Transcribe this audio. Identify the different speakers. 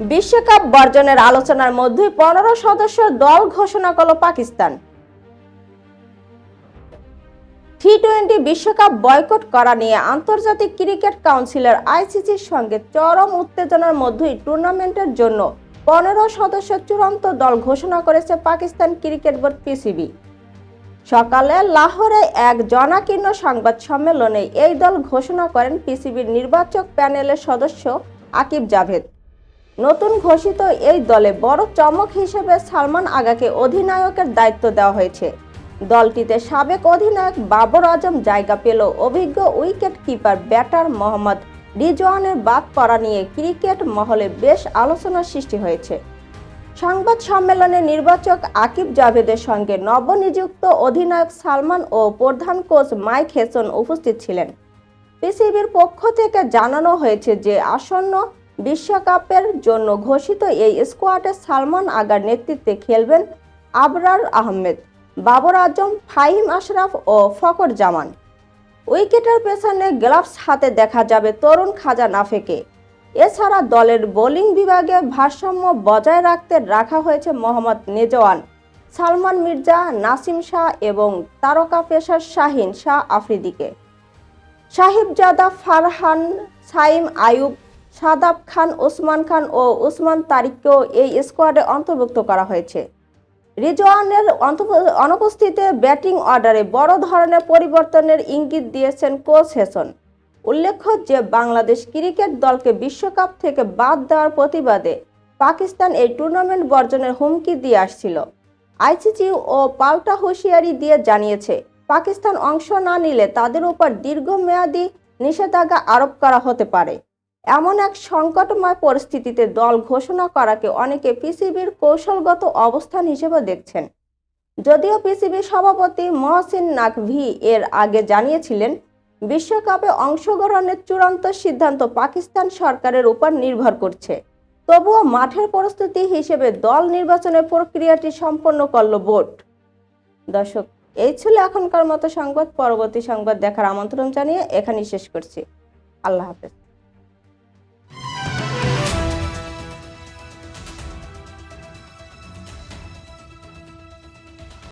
Speaker 1: বিশ্বকাপ বর্জনের আলোচনার মধ্যে পনেরো সদস্য দল ঘোষণা করল পাকিস্তান। টি টোয়েন্টি বিশ্বকাপ বয়কট করা নিয়ে আন্তর্জাতিক ক্রিকেট কাউন্সিলের আইসিসির সঙ্গে চরম উত্তেজনার মধ্যেই টুর্নামেন্টের জন্য পনেরো সদস্য চূড়ান্ত দল ঘোষণা করেছে পাকিস্তান ক্রিকেট বোর্ড পিসিবি সকালে লাহোরে এক জনাকীর্ণ সংবাদ সম্মেলনে এই দল ঘোষণা করেন পিসিবির নির্বাচক প্যানেলের সদস্য আকিব জাভেদ। নতুন ঘোষিত এই দলে বড় চমক হিসেবে সালমান আগাকে অধিনায়কের দায়িত্ব দেওয়া হয়েছে। দলটিতে সাবেক অধিনায়ক বাবর আজম জায়গা পেল অভিজ্ঞ উইকেট কিপার ব্যাটার মোহাম্মদ রিজওয়ানের বাদ পড়া নিয়ে ক্রিকেট মহলে বেশ আলোচনার সৃষ্টি হয়েছে। সংবাদ সম্মেলনে নির্বাচক আকিব জাভেদের সঙ্গে নবনিযুক্ত অধিনায়ক সালমান ও প্রধান কোচ মাইক হেসন উপস্থিত ছিলেন। পিসিবির পক্ষ থেকে জানানো হয়েছে যে আসন্ন বিশ্বকাপের জন্য ঘোষিত এই স্কোয়াডে সালমান আগার নেতৃত্বে খেলবেন আবরার আহমেদ, বাবর আজম, ফাহিম আশরাফ ও ফকর জামান। উইকেটের পেছনে গ্লাভস হাতে দেখা যাবে তরুণ খাজা নাফেকে। এছাড়া দলের বোলিং বিভাগে ভারসাম্য বজায় রাখতে রাখা হয়েছে মোহাম্মদ নেজওয়ান, সালমান মির্জা, নাসিম শাহ এবং তারকা পেশার শাহিন শাহ আফ্রিদিকে। সাহিবজাদা ফারহান, সাইম আয়ুব সাদাব খান, ওসমান খান ও ওসমান তারিককেও এই স্কোয়াডে অন্তর্ভুক্ত করা হয়েছে। রিজওয়ানের অনুপস্থিতিতে ব্যাটিং অর্ডারে বড় ধরনের পরিবর্তনের ইঙ্গিত দিয়েছেন কোচ হেসন। উল্লেখ্য যে, বাংলাদেশ ক্রিকেট দলকে বিশ্বকাপ থেকে বাদ দেওয়ার প্রতিবাদে পাকিস্তান এই টুর্নামেন্ট বর্জনের হুমকি দিয়ে আসছিল। আইসিসি ও পাল্টা হুঁশিয়ারি দিয়ে জানিয়েছে, পাকিস্তান অংশ না নিলে তাদের উপর দীর্ঘমেয়াদী নিষেধাজ্ঞা আরোপ করা হতে পারে। এমন এক সংকটময় পরিস্থিতিতে দল ঘোষণা করাকে অনেকে পিসিবির কৌশলগত অবস্থান হিসেবে দেখছেন। যদিও পিসিবি সভাপতি মহসিন নাকভি এর আগে জানিয়েছিলেন, বিশ্বকাপে অংশগ্রহণের চূড়ান্ত সিদ্ধান্ত পাকিস্তান সরকারের উপর নির্ভর করছে। তবুও মাঠের পরিস্থিতি হিসেবে দল নির্বাচনের প্রক্রিয়াটি সম্পন্ন করল বোর্ড। দর্শক, এই ছিল এখনকার মতো সংবাদ। পরবর্তী সংবাদ দেখার আমন্ত্রণ জানিয়ে এখানেই শেষ করছি। আল্লাহ হাফেজ।